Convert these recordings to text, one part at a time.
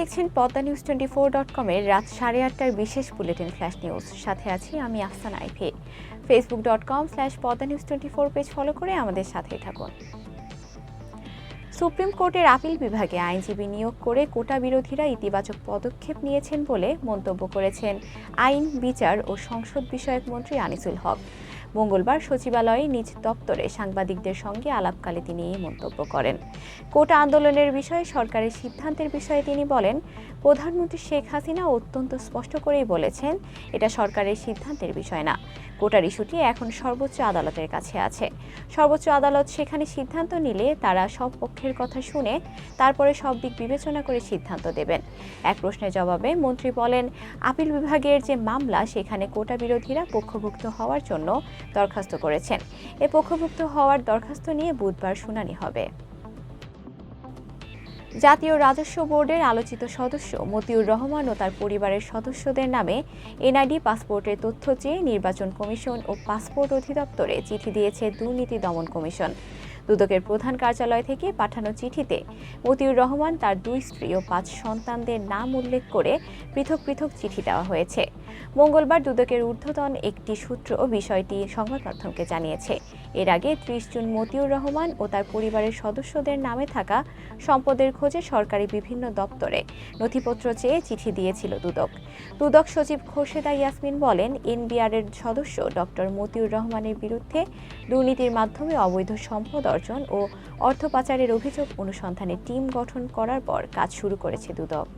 দেখছেন Padma news twenty four dot কমের রাত সাড়ে আটটার বিশেষ বুলেটিন ফ্ল্যাশ নিউজ সাথে আছি আমি Afsan Ivy. Facebook dot com slash Padma news twenty four page follow করে আমাদের সাথেই থাকুন। সুপ্রিম কোর্টের আপিল বিভাগে আইনজীবী নিয়োগ করে কোটা বিরোধীরা ইতিবাচক পদক্ষেপ নিয়েছেন বলে মন্তব্য করেছেন আইন, বিচার ও সংসদ বিষয়ক মন্ত্রী আনিসুল হক। মঙ্গলবার সচিবালয়ে নিজ দপ্তরে সাংবাদিকদের সঙ্গে আলাপকালে তিনি এই মন্তব্য করেন। কোটা আন্দোলনের বিষয়ে সরকারের সিদ্ধান্তের বিষয়ে তিনি বলেন, প্রধানমন্ত্রী শেখ হাসিনা অত্যন্ত স্পষ্ট করেই বলেছেন, এটা সরকারের সিদ্ধান্তের বিষয় না। কোটার ইস্যুটি এখন সর্বোচ্চ আদালতের কাছে আছে। সর্বোচ্চ আদালত সেখানে সিদ্ধান্ত নিলে তারা সব পক্ষের কথা শুনে তারপরে সব দিক বিবেচনা করে সিদ্ধান্ত দেবেন। এক প্রশ্নের জবাবে মন্ত্রী বলেন, আপিল বিভাগের যে মামলা, সেখানে কোটা বিরোধীরা পক্ষভুক্ত হওয়ার জন্য দরখাস্ত করেছেন। এ পক্ষভুক্ত হওয়ার দরখাস্ত নিয়ে বুধবার শুনানি হবে। জাতীয় রাজস্ব বোর্ডের আলোচিত সদস্য মতিউর রহমান ও তার পরিবারের সদস্যদের নামে এনআইডি পাসপোর্টের তথ্য চেয়ে নির্বাচন কমিশন ও পাসপোর্ট অধিদপ্তরে চিঠি দিয়েছে দুর্নীতি দমন কমিশন। দুদকের প্রধান কার্যালয় থেকে পাঠানো চিঠিতে মতিউর রহমান তার দুই স্ত্রী ও পাঁচ সন্তানদের নাম উল্লেখ করে পৃথক পৃথক চিঠি দেওয়া হয়েছে। মঙ্গলবার দুদকের ঊর্ধ্বতন একটি সূত্র বিষয়টি সংবাদ মাধ্যমকে জানিয়েছে। এর আগে ত্রিশ জুন মতিউর রহমান ও তার পরিবারের সদস্যদের নামে থাকা সম্পদের খোঁজে সরকারি বিভিন্ন দপ্তরে নথিপত্র চেয়ে চিঠি দিয়েছিল দুদক। দুদক সচিব খোরশেদা ইয়াসমিন বলেন, এনবিআরের সদস্য ডক্টর মতিউর রহমানের বিরুদ্ধে দুর্নীতির মাধ্যমে অবৈধ সম্পদ অর্জন ও অর্থ পাচারের অভিযোগ অনুসন্ধানে টিম গঠন করার পর কাজ শুরু করেছে দুদক।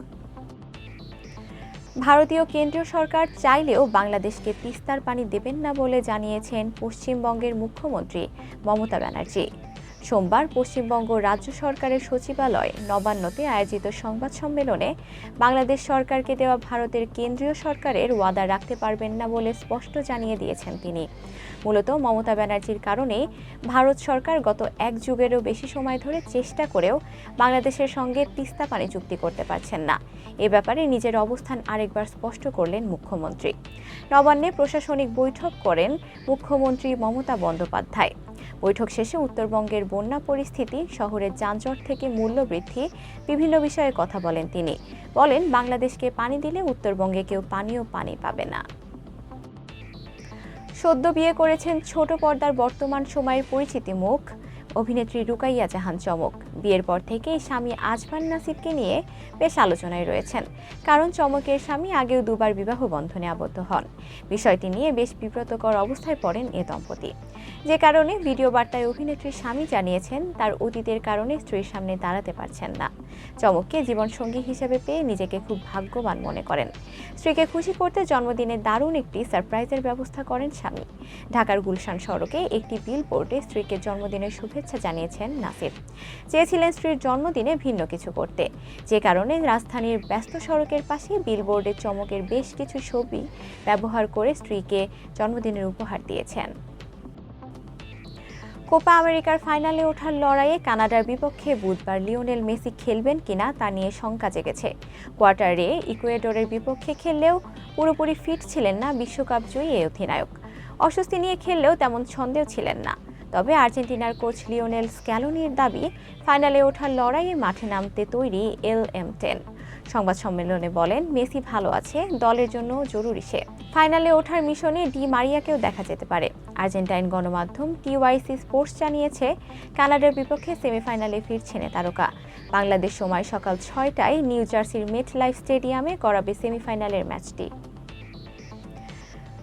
ভারতীয় কেন্দ্রীয় সরকার চাইলেও বাংলাদেশকে তিস্তার পানি দেবেন না বলে জানিয়েছেন পশ্চিমবঙ্গের মুখ্যমন্ত্রী মমতা ব্যানার্জি। সোমবার পশ্চিমবঙ্গ রাজ্য সরকারের সচিবালয় নবান্নতে আয়োজিত সংবাদ সম্মেলনে বাংলাদেশ সরকারকে দেওয়া ভারতের কেন্দ্রীয় সরকারের ওয়াদা রাখতে পারবেন না বলে স্পষ্ট জানিয়ে দিয়েছেন তিনি। মূলত মমতা ব্যানার্জির কারণে ভারত সরকার গত এক যুগেরও বেশি সময় ধরে চেষ্টা করেও বাংলাদেশের সঙ্গে তিস্তা পানি চুক্তি করতে পারছেন না। এ ব্যাপারে নিজের অবস্থান আরেকবার স্পষ্ট করলেন মুখ্যমন্ত্রী। নবান্নে প্রশাসনিক বৈঠক করেন মুখ্যমন্ত্রী মমতা বন্দ্যোপাধ্যায়। বৈঠক শেষে উত্তরবঙ্গের বন্যা পরিস্থিতি, শহরের যানজট থেকে মূল্য বৃদ্ধি বিভিন্ন বিষয়ে কথা বলেন তিনি। বলেন, বাংলাদেশকে পানি দিলে উত্তরবঙ্গে কেউ পানীয় পানি পাবে না। সদ্য বিয়ে করেছেন ছোট পর্দার বর্তমান সময়ের পরিচিতি মুখ, অভিনেত্রী রুকাইয়া জাহান চমক। বিয়ের পর থেকেই স্বামী আজমান নাসিরকে নিয়ে বেশ আলোচনায় রয়েছেন। কারণ চমকের স্বামী আগেও দুবার বিবাহ বন্ধনে আবদ্ধ হন। বিষয়টি নিয়ে বেশ বিব্রতকর অবস্থায় পড়েন এ দম্পতি। যে কারণে ভিডিও বার্তায় অভিনেত্রীর স্বামী জানিয়েছেন, তার অতীতের কারণে স্ত্রীর সামনে দাঁড়াতে পারছেন না। চমককে জীবনসঙ্গী হিসেবে পেয়ে নিজেকে খুব ভাগ্যবান মনে করেন। স্ত্রীকে খুশি করতে জন্মদিনে দারুণ একটি সারপ্রাইজের ব্যবস্থা করেন স্বামী। ঢাকার গুলশান সড়কে একটি বিলবোর্ডে স্ত্রীকে জন্মদিনের শুভেচ্ছা জানিয়েছেন নাসির। চেয়েছিলেন স্ত্রীর জন্মদিনে ভিন্ন কিছু করতে। যে কারণে রাজধানীর ব্যস্ত সড়কের পাশে বিলবোর্ডে চমকের বেশ কিছু ছবি ব্যবহার করে স্ত্রীকে জন্মদিনের উপহার দিয়েছেন। কোপা আমেরিকার ফাইনালে ওঠার লড়াইয়ে কানাডার বিপক্ষে বুধবার লিওনেল মেসি খেলবেন কিনা তা নিয়ে শঙ্কা জেগেছে। কোয়ার্টারে ইকুয়েডরের বিপক্ষে খেললেও পুরোপুরি ফিট ছিলেন না বিশ্বকাপ জয়ী এই অধিনায়ক। অস্বস্তি নিয়ে খেললেও তেমন ছন্দেও ছিলেন না। তবে আর্জেন্টিনার কোচ লিওনেল স্ক্যালোনির দাবি, ফাইনালে ওঠার লড়াইয়ে মাঠে নামতে তৈরি এল এম টেন। সংবাদ সম্মেলনে বলেন, মেসি ভালো আছে, দলের জন্য জরুরি সে। ফাইনালে ওঠার মিশনে ডি মারিয়াকেও দেখা যেতে পারে। আর্জেন্টাইন গণমাধ্যম টিওয়াইসি স্পোর্টস জানিয়েছে, কানাডার বিপক্ষে সেমিফাইনালে ফিরছেন তারকা। বাংলাদেশ সময় সকাল ছয়টায় নিউ জার্সির মেট লাইফ স্টেডিয়ামে করাবে সেমিফাইনালের ম্যাচটি।